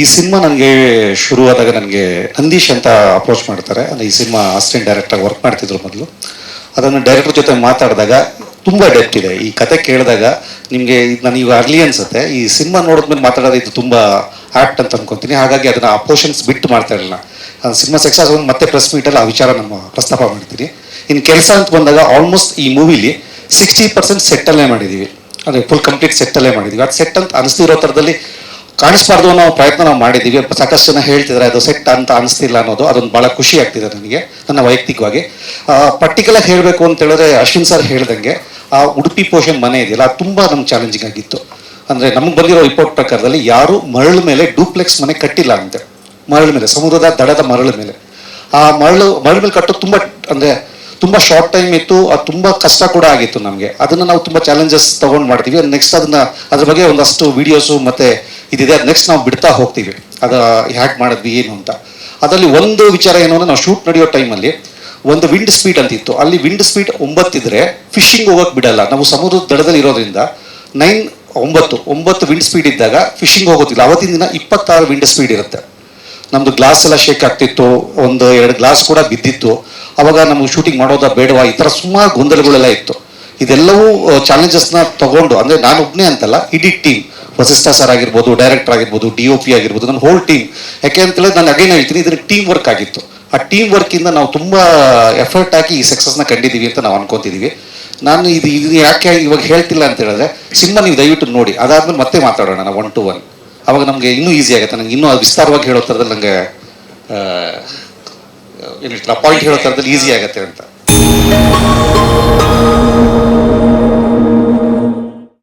ಈ ಸಿನಿಮಾ ನನಗೆ ಶುರುವಾದಾಗ ನನಗೆ ನಂದೀಶ್ ಅಂತ ಅಪ್ರೋಚ್ ಮಾಡ್ತಾರೆ. ಅಂದ್ರೆ ಈ ಸಿನಿಮಾ ಅಸಿಸ್ಟೆಂಟ್ ಡೈರೆಕ್ಟರ್ ವರ್ಕ್ ಮಾಡ್ತಿದ್ರು ಮೊದಲು. ಅದನ್ನು ಡೈರೆಕ್ಟರ್ ಜೊತೆ ಮಾತಾಡಿದಾಗ ತುಂಬ ಡೆಪ್ಟ್ ಇದೆ. ಈ ಕತೆ ಕೇಳಿದಾಗ ನಿಮಗೆ ನನಗೆ ಅರ್ಲಿ ಅನ್ಸುತ್ತೆ. ಈ ಸಿನಿಮಾ ನೋಡಿದ್ಮೇಲೆ ಮಾತಾಡೋದು ಇದು ತುಂಬ ಆ್ಯಕ್ಟ್ ಅಂತ ಅನ್ಕೊಂತೀನಿ. ಹಾಗಾಗಿ ಅದನ್ನ ಆ ಪೋರ್ಷನ್ಸ್ ಬಿಟ್ಟು ಮಾಡ್ತಾ ಇರಲಿಲ್ಲ ಸಿನಿಮಾ ಸಕ್ಸಸ್ ಆಗಿ ಮತ್ತೆ ಪ್ರೆಸ್ ಮೀಟಲ್ಲಿ ಆ ವಿಚಾರ ನಮ್ಮ ಪ್ರಸ್ತಾಪ ಮಾಡ್ತೀನಿ. ಇನ್ನು ಕೆಲಸ ಅಂತ ಬಂದಾಗ ಆಲ್ಮೋಸ್ಟ್ ಈ ಮೂವಿಲಿ ಸಿಕ್ಸ್ಟಿ ಪರ್ಸೆಂಟ್ ಸೆಟ್ಟಲ್ಲೇ ಮಾಡಿದ್ದೀವಿ ಅಂದರೆ ಫುಲ್ ಕಂಪ್ಲೀಟ್ ಸೆಟ್ಟಲ್ಲೇ ಮಾಡಿದ್ದೀವಿ ಅದು ಸೆಟ್ ಅಂತ ಅನಿಸ್ತಿರೋ ಥರದಲ್ಲಿ ಕಾಣಿಸ್ಬಾರ್ದು ಅನ್ನೋ ಪ್ರಯತ್ನ ನಾವು ಮಾಡಿದ್ದೀವಿ. ಸಾಕಷ್ಟು ಜನ ಹೇಳ್ತಿದ್ದಾರೆ, ಅದು ಸೆಟ್ ಅಂತ ಅನಿಸ್ತಿಲ್ಲ ಅನ್ನೋದು. ಅದೊಂದು ಭಾಳ ಖುಷಿ ಆಗ್ತಿದೆ ನನಗೆ, ನನ್ನ ವೈಯಕ್ತಿಕವಾಗಿ. ಪರ್ಟಿಕ್ಯುಲರ್ ಹೇಳಬೇಕು ಅಂತ ಹೇಳಿದ್ರೆ ಅಶ್ವಿನ್ ಸರ್ ಹೇಳ್ದಂಗೆ, ಆ ಉಡುಪಿ ಪೋಷನ್ ಮನೆ ಇದೆಯಲ್ಲ, ಅದು ತುಂಬ ನಮ್ಗೆ ಚಾಲೆಂಜಿಂಗ್ ಆಗಿತ್ತು. ಅಂದರೆ ನಮ್ಗೆ ಬಂದಿರೋ ರಿಪೋರ್ಟ್ ಪ್ರಕಾರದಲ್ಲಿ ಯಾರು ಮರಳ ಮೇಲೆ ಡೂಪ್ಲೆಕ್ಸ್ ಮನೆ ಕಟ್ಟಿಲ್ಲ ಅಂತೆ. ಮರಳ ಮೇಲೆ, ಸಮುದ್ರದ ದಡದ ಮರಳ ಮೇಲೆ. ಆ ಮರಳು ಮರಳು ಮೇಲೆ ಕಟ್ಟೋದು ತುಂಬ, ಅಂದರೆ ತುಂಬ ಶಾರ್ಟ್ ಟೈಮ್ ಇತ್ತು, ಅದು ತುಂಬ ಕಷ್ಟ ಕೂಡ ಆಗಿತ್ತು ನಮಗೆ. ಅದನ್ನು ನಾವು ತುಂಬ ಚಾಲೆಂಜಸ್ ತೊಗೊಂಡು ಮಾಡ್ತೀವಿ. ನೆಕ್ಸ್ಟ್ ಅದನ್ನು, ಅದ್ರ ಬಗ್ಗೆ ಒಂದಷ್ಟು ವೀಡಿಯೋಸು ಮತ್ತು ಇದಿದೆ ನೆಕ್ಸ್ಟ್ ನಾವು ಬಿಡ್ತಾ ಹೋಗ್ತೀವಿ. ಅದು ಹ್ಯಾಕ್ ಮಾಡಿದ್ವಿ ಏನು ಅಂತ. ಅದರಲ್ಲಿ ಒಂದು ವಿಚಾರ ಏನು ಅಂದರೆ, ನಾವು ಶೂಟ್ ನಡೆಯೋ ಟೈಮಲ್ಲಿ ಒಂದು ವಿಂಡ್ ಸ್ಪೀಡ್ ಅಂತ ಇತ್ತು ಅಲ್ಲಿ ವಿಂಡ್ ಸ್ಪೀಡ್ ಒಂಬತ್ತಿದ್ರೆ ಫಿಶಿಂಗ್ ಹೋಗೋಕೆ ಬಿಡಲ್ಲ. ನಾವು ಸಮುದ್ರದ ದಡದಲ್ಲಿ ಇರೋದ್ರಿಂದ ನೈನ್ ಒಂಬತ್ತು ಒಂಬತ್ತು ವಿಂಡ್ ಸ್ಪೀಡ್ ಇದ್ದಾಗ ಫಿಶಿಂಗ್ ಹೋಗೋದಿಲ್ಲ. ಅವತ್ತಿನ ದಿನ ಇಪ್ಪತ್ತಾರು ವಿಂಡ್ ಸ್ಪೀಡ್ ಇರುತ್ತೆ. ನಮ್ದು ಗ್ಲಾಸ್ ಎಲ್ಲ ಶೇಕ್ ಆಗ್ತಿತ್ತು. ಒಂದು, ಎರಡು ಗ್ಲಾಸ್ ಕೂಡ ಬಿದ್ದಿತ್ತು. ಅವಾಗ ನಮಗೆ ಶೂಟಿಂಗ್ ಮಾಡೋದ ಬೇಡವಾ? ಈ ಥರ ಸುಮಾರು ಗೊಂದಲಗಳೆಲ್ಲ ಇತ್ತು. ಇದೆಲ್ಲವೂ ಚಾಲೆಂಜಸ್ನ ತಗೊಂಡು, ಅಂದರೆ ನಾನು ಒಬ್ಬನೇ ಅಂತಲ್ಲ, ಇಡೀ ಟೀಮ್ ವಸಿಷ್ಠ ಸರ್ ಆಗಿರ್ಬೋದು ಡೈರೆಕ್ಟರ್ ಆಗಿರ್ಬೋದು ಡಿ ಒ ಪಿ ಆಗಿರ್ಬೋದು, ನನ್ನ ಹೋಲ್ ಟೀಮ್ ಯಾಕೆ ಅಂತ ಹೇಳಿದ್ರೆ ನಾನು ಅಗೇನ್ ಹೇಳ್ತೀನಿ ಇದ್ರ ಟೀಮ್ ವರ್ಕ್ ಆಗಿತ್ತು. ಆ ಟೀಮ್ ವರ್ಕಿಂದ ನಾವು ತುಂಬ ಎಫರ್ಟ್ ಹಾಕಿ ಈ ಸಕ್ಸಸ್ನ ಕಂಡಿದ್ದೀವಿ ಅಂತ ನಾವು ಅನ್ಕೊತಿದ್ದೀವಿ ನಾನು ಇದು ಇದು ಯಾಕೆ ಇವಾಗ ಹೇಳ್ತಿಲ್ಲ ಅಂತ ಹೇಳಿದ್ರೆ, ಸಿನಿಮಾ ನೀವು ದಯವಿಟ್ಟು ನೋಡಿ, ಅದಾದ್ಮೇಲೆ ಮತ್ತೆ ಮಾತಾಡೋಣ ನಾವು ಒನ್ ಟು ಒನ್ ಅವಾಗ ನಮಗೆ ಇನ್ನೂ ಈಸಿ ಆಗುತ್ತೆ ನನಗೆ ಇನ್ನೂ ವಿಸ್ತಾರವಾಗಿ ಹೇಳೋ ಥರದಲ್ಲಿ ನನಗೆ ಏನು ಪಾಯಿಂಟ್ ಹೇಳೋ ಥರದಲ್ಲಿ ಈಸಿ ಆಗುತ್ತೆ ಅಂತ.